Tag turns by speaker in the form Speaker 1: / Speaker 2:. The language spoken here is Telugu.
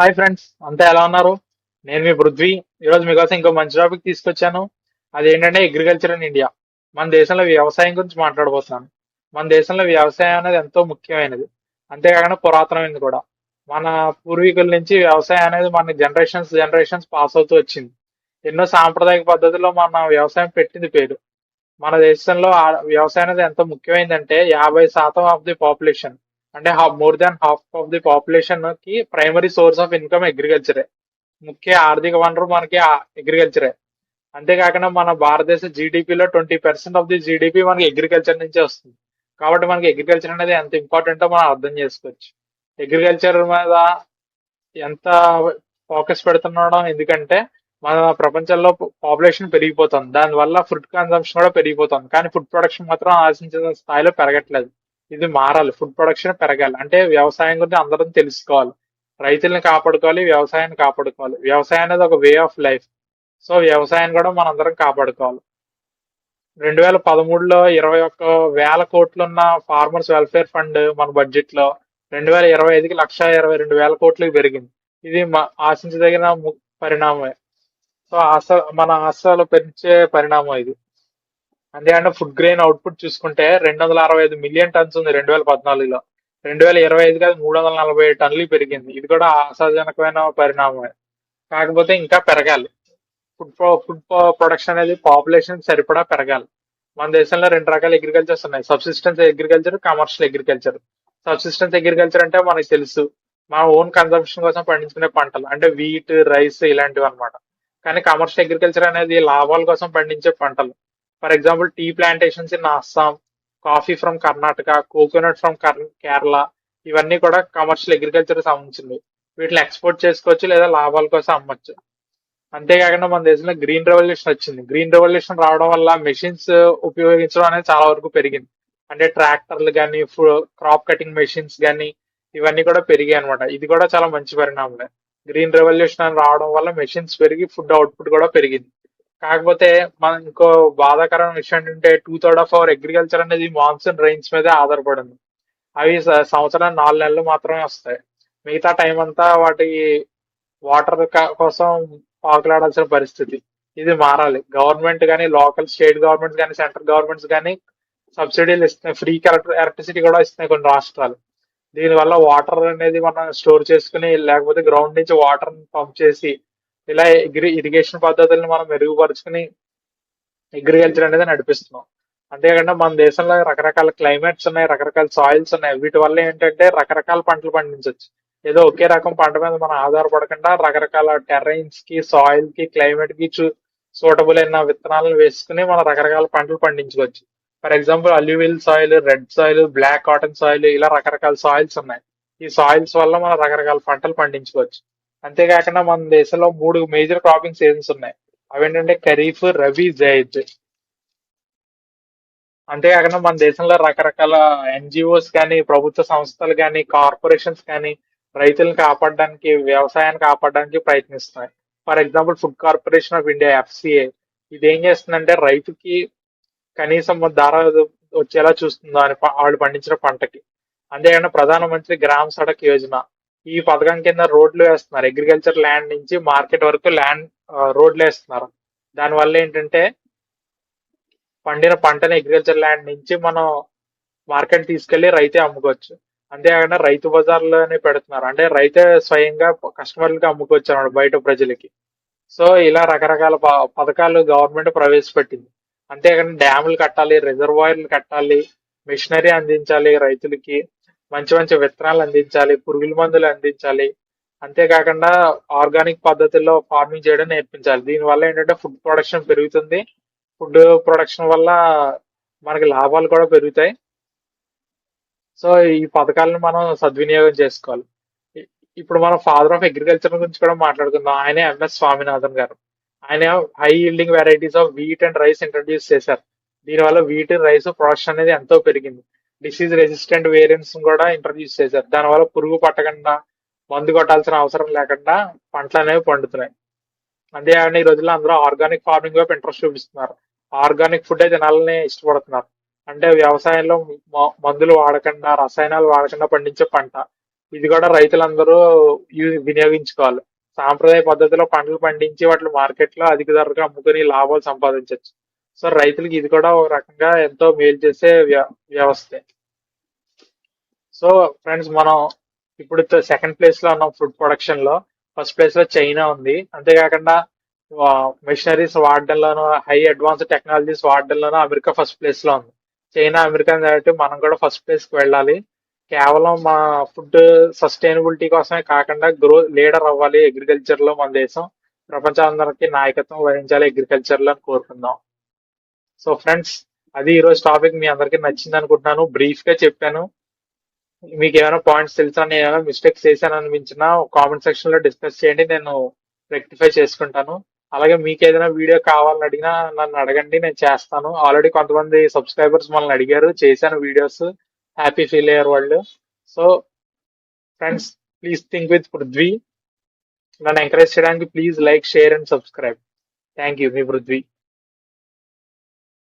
Speaker 1: హాయ్ ఫ్రెండ్స్ అంతా ఎలా ఉన్నారు? నేను మీ పృథ్వీ. ఈరోజు మీకోసం ఇంకో మంచి టాపిక్ తీసుకొచ్చాను. అదేంటంటే అగ్రికల్చర్ ఇన్ ఇండియా మన దేశంలో వ్యవసాయం గురించి మాట్లాడబోతున్నాను. మన దేశంలో వ్యవసాయం అనేది ఎంతో ముఖ్యమైనది. అంతేకాకుండా పురాతనమైనది కూడా. మన పూర్వీకుల నుంచి వ్యవసాయం అనేది మన జనరేషన్స్ జనరేషన్స్ పాస్ అవుతూ వచ్చింది. ఎన్నో సాంప్రదాయక పద్ధతిలో మన వ్యవసాయం పెట్టింది పేరు. మన దేశంలో వ్యవసాయం అనేది ఎంత ముఖ్యమైనదంటే యాభై శాతం ఆఫ్ ది పాపులేషన్ అంటే more than half of the పాపులేషన్కి primary source of income అగ్రికల్చరే ముఖ్య ఆర్థిక వనరు మనకి అగ్రికల్చరే అంతేకాకుండా మన భారతదేశ జీడిపిలో twenty percent of the GDP మనకి అగ్రికల్చర్ నుంచే వస్తుంది. కాబట్టి మనకి అగ్రికల్చర్ అనేది ఎంత ఇంపార్టెంటో మనం అర్థం చేసుకోవచ్చు. అగ్రికల్చర్ మీద ఎంత ఫోకస్ పెడుతున్నాడో ఎందుకంటే మన ప్రపంచంలో పాపులేషన్ పెరిగిపోతుంది. దానివల్ల ఫుడ్ కన్సంప్షన్ కూడా పెరిగిపోతుంది. కానీ ఫుడ్ ప్రొడక్షన్ మాత్రం ఆశించిన స్థాయిలో పెరగట్లేదు. ఇది మారాలి. ఫుడ్ ప్రొడక్షన్ పెరగాలి. అంటే వ్యవసాయం గురించి అందరం తెలుసుకోవాలి. రైతుల్ని కాపాడుకోవాలి వ్యవసాయాన్ని కాపాడుకోవాలి. వ్యవసాయం అనేది ఒక వే ఆఫ్ లైఫ్ సో వ్యవసాయాన్ని కూడా మనందరం కాపాడుకోవాలి. రెండు వేల పదమూడులో ఇరవై ఒక్క వేల కోట్లున్న ఫార్మర్స్ వెల్ఫేర్ ఫండ్ మన బడ్జెట్లో రెండు వేల ఇరవై ఐదుకి లక్ష ఇరవై రెండు వేల కోట్లకి పెరిగింది. ఇది మ- ఆశించదగిన పరిణామమే. సో ఆశ మన ఆశలు పెంచే పరిణామం ఇది. అంతేకాకుండా ఫుడ్ గ్రెయిన్ అవుట్పుట్ చూసుకుంటే రెండు వందల అరవై ఐదు మిలియన్ టన్స్ ఉంది రెండు వేల పద్నాలుగులో. రెండు వేల ఇరవై ఐదు కాదు మూడు వందల నలభై ఏడు టన్నులు పెరిగింది. ఇది కూడా ఆశాజనకమైన పరిణామమే. కాకపోతే ఇంకా పెరగాలి. ఫుడ్ ఫుడ్ ప్రొడక్షన్ అనేది పాపులేషన్ సరిపడా పెరగాలి. మన దేశంలో రెండు రకాల అగ్రికల్చర్స్ ఉన్నాయి. Subsistence agriculture commercial agriculture subsistence agriculture అంటే మనకి తెలుసు. మన ఓన్ కన్సంప్షన్ కోసం పండించుకునే పంటలు. అంటే వీట్ రైస్ ఇలాంటివి అన్నమాట. కానీ కమర్షియల్ అగ్రికల్చర్ అనేది లాభాల కోసం పండించే పంటలు. For example tea plantations in Assam coffee from Karnataka coconut from Kerala ఇవన్నీ కూడా కమర్షియల్ అగ్రికల్చర్ సంబంధించినవి. వీటిని ఎక్స్పోర్ట్ చేసుకోవచ్చు లేదా లాభాల కోసం అమ్మచ్చు. అంతేకాకుండా మన దేశంలో గ్రీన్ రెవల్యూషన్ వచ్చింది. గ్రీన్ రెవల్యూషన్ రావడం వల్ల మెషిన్స్ ఉపయోగించడం అనేది చాలా వరకు పెరిగింది. అంటే ట్రాక్టర్లు కానీ క్రాప్ కటింగ్ మెషిన్స్ కానీ ఇవన్నీ కూడా పెరిగాయి అనమాట ఇది కూడా చాలా మంచి పరిణామమే. గ్రీన్ రెవల్యూషన్ అని రావడం వల్ల మెషిన్స్ పెరిగి ఫుడ్ అవుట్పుట్ కూడా పెరిగింది. కాకపోతే మనం ఇంకో బాధాకరమైన విషయం ఏంటంటే two third of our agriculture అనేది మాన్సూన్ రైన్స్ మీదే ఆధారపడింది. అవి స- సంవత్సరానికి నాలుగు నెలలు మాత్రమే వస్తాయి. మిగతా టైం అంతా వాటి వాటర్ కోసం పాకులాడాల్సిన పరిస్థితి. ఇది మారాలి. గవర్నమెంట్ కానీ లోకల్ స్టేట్ గవర్నమెంట్స్ కానీ సెంట్రల్ గవర్నమెంట్స్ కానీ సబ్సిడీలు ఇస్తున్నాయి. ఫ్రీ ఎలక్ట్రిసిటీ కూడా ఇస్తున్నాయి కొన్ని రాష్ట్రాలు. దీనివల్ల వాటర్ అనేది మనం స్టోర్ చేసుకుని లేకపోతే గ్రౌండ్ నుంచి వాటర్ పంప్ చేసి ఇలా ఇరిగేషన్ పద్ధతులను మనం మెరుగుపరుచుకుని అగ్రికల్చర్ అనేది నడిపిస్తున్నాం. అంతేకాకుండా మన దేశంలో రకరకాల క్లైమేట్స్ ఉన్నాయి రకరకాల సాయిల్స్ ఉన్నాయి. వీటి వల్ల ఏంటంటే రకరకాల పంటలు పండించవచ్చు ఏదో ఒకే రకం పంట మీద మనం ఆధారపడకుండా రకరకాల టెర్రైన్స్కి సాయిల్కి క్లైమేట్కి చూ సూటబుల్ అయిన విత్తనాలను వేసుకుని మనం రకరకాల పంటలు పండించుకోవచ్చు. For example alluvial soil red soil black cotton soil ఇలా రకరకాల సాయిల్స్ ఉన్నాయి. ఈ సాయిల్స్ వల్ల మనం రకరకాల పంటలు పండించుకోవచ్చు. అంతేకాకుండా మన దేశంలో మూడు మేజర్ క్రాపింగ్ సీజన్స్ ఉన్నాయి. అవేంటంటే ఖరీఫ్ రబీ జైద్. అంతేకాకుండా మన దేశంలో రకరకాల ఎన్జిఓస్ కానీ ప్రభుత్వ సంస్థలు కానీ కార్పొరేషన్స్ కానీ రైతులను కాపాడడానికి వ్యవసాయాన్ని కాపాడడానికి ప్రయత్నిస్తున్నాయి. For example food corporation of India FCA ఇది ఏం చేస్తుందంటే రైతుకి కనీసం ధర వచ్చేలా చూస్తుందో. అని వాళ్ళు పండించిన పంటకి. అంతేకాకుండా ప్రధానమంత్రి గ్రామ సడక్ యోజన. ఈ పథకం కింద రోడ్లు వేస్తున్నారు. అగ్రికల్చర్ ల్యాండ్ నుంచి మార్కెట్ వరకు ల్యాండ్ రోడ్లు వేస్తున్నారు. దానివల్ల ఏంటంటే పండిన పంటని అగ్రికల్చర్ ల్యాండ్ నుంచి మనం మార్కెట్ తీసుకెళ్ళి రైతే అమ్ముకోవచ్చు. అంతేకాకుండా రైతు బజార్లోనే పెడుతున్నారు. అంటే రైతే స్వయంగా కస్టమర్లకి అమ్ముకోవచ్చు అన్నమాట బయట ప్రజలకి. సో ఇలా రకరకాల ప- పథకాలు గవర్నమెంట్ ప్రవేశపెట్టింది. అంతేకాకుండా డ్యాములు కట్టాలి రిజర్వాయర్లు కట్టాలి మిషనరీ అందించాలి రైతులకి. మంచి మంచి విత్తనాలు అందించాలి పురుగుల మందులు అందించాలి. అంతేకాకుండా ఆర్గానిక్ పద్ధతిలో ఫార్మింగ్ చేయడం నేర్పించాలి. దీనివల్ల ఏంటంటే ఫుడ్ ప్రొడక్షన్ పెరుగుతుంది. ఫుడ్ ప్రొడక్షన్ వల్ల మనకి లాభాలు కూడా పెరుగుతాయి. సో ఈ పథకాలను మనం సద్వినియోగం చేసుకోవాలి. ఇప్పుడు మనం ఫాదర్ ఆఫ్ అగ్రికల్చర్ గురించి కూడా మాట్లాడుకుందాం. ఆయనే ఎంఎస్ స్వామినాథన్ గారు. ఆయన high yielding varieties of wheat and rice introduce చేశారు. దీనివల్ల వీట్ రైస్ ప్రొడక్షన్ అనేది ఎంతో పెరిగింది. డిసీజ్ రెసిస్టెంట్ వేరియంట్స్ కూడా ఇంట్రడ్యూస్ చేశారు. దానివల్ల పురుగు పట్టకుండా మందు కొట్టాల్సిన అవసరం లేకుండా పంటలు అనేవి పండుతున్నాయి అంతేకాకుండా ఈ రోజుల్లో అందరూ ఆర్గానిక్ ఫార్మింగ్ వైపు ఇంట్రెస్ట్ చూపిస్తున్నారు. ఆర్గానిక్ ఫుడ్ తినాలని ఇష్టపడుతున్నారు. అంటే వ్యవసాయంలో మ- మందులు వాడకుండా రసాయనాలు వాడకుండా పండించే పంట. ఇది కూడా రైతులందరూ వినియోగించుకోవాలి. సాంప్రదాయ పద్ధతిలో పంటలు పండించి వాటిని మార్కెట్లో అధిక ధరకు అమ్ముకుని లాభాలు సంపాదించవచ్చు సో రైతులకి ఇది కూడా ఒక రకంగా ఎంతో మేలు చేసే వ్య- వ్యవస్థే. సో ఫ్రెండ్స్ మనం ఇప్పుడు సెకండ్ ప్లేస్లో ఉన్నాం ఫుడ్ ప్రొడక్షన్లో ఫస్ట్ ప్లేస్లో చైనా ఉంది. అంతేకాకుండా మిషనరీస్ వాడడంలోనూ హై అడ్వాన్స్ టెక్నాలజీస్ వాడడంలోనూ అమెరికా ఫస్ట్ ప్లేస్లో ఉంది. చైనా అమెరికా కాబట్టి మనం కూడా ఫస్ట్ ప్లేస్కి వెళ్ళాలి. కేవలం మా ఫుడ్ సస్టైనబిలిటీ కోసమే కాకుండా గ్రో లీడర్ అవ్వాలి అగ్రికల్చర్లో మన దేశం. ప్రపంచాందరికి నాయకత్వం వహించాలి అగ్రికల్చర్లో అని కోరుకుందాం. సో ఫ్రెండ్స్ అది ఈరోజు టాపిక్ మీ అందరికి నచ్చింది అనుకుంటున్నాను. బ్రీఫ్గా చెప్పాను. మీకు ఏమైనా పాయింట్స్ తెలుసా? నేను ఏమైనా మిస్టేక్స్ చేశాను అనిపించినా కామెంట్ సెక్షన్లో డిస్కస్ చేయండి. నేను రెక్టిఫై చేసుకుంటాను. అలాగే మీకు ఏదైనా వీడియో కావాలని అడిగినా నన్ను అడగండి. నేను చేస్తాను. ఆల్రెడీ కొంతమంది సబ్స్క్రైబర్స్ మనల్ని అడిగారు. చేశాను వీడియోస్ హ్యాపీ ఫీల్ అయ్యారు వాళ్ళు. So friends please think with Prithvi నన్ను ఎంకరేజ్ చేయడానికి please like share and subscribe thank you me Prithvi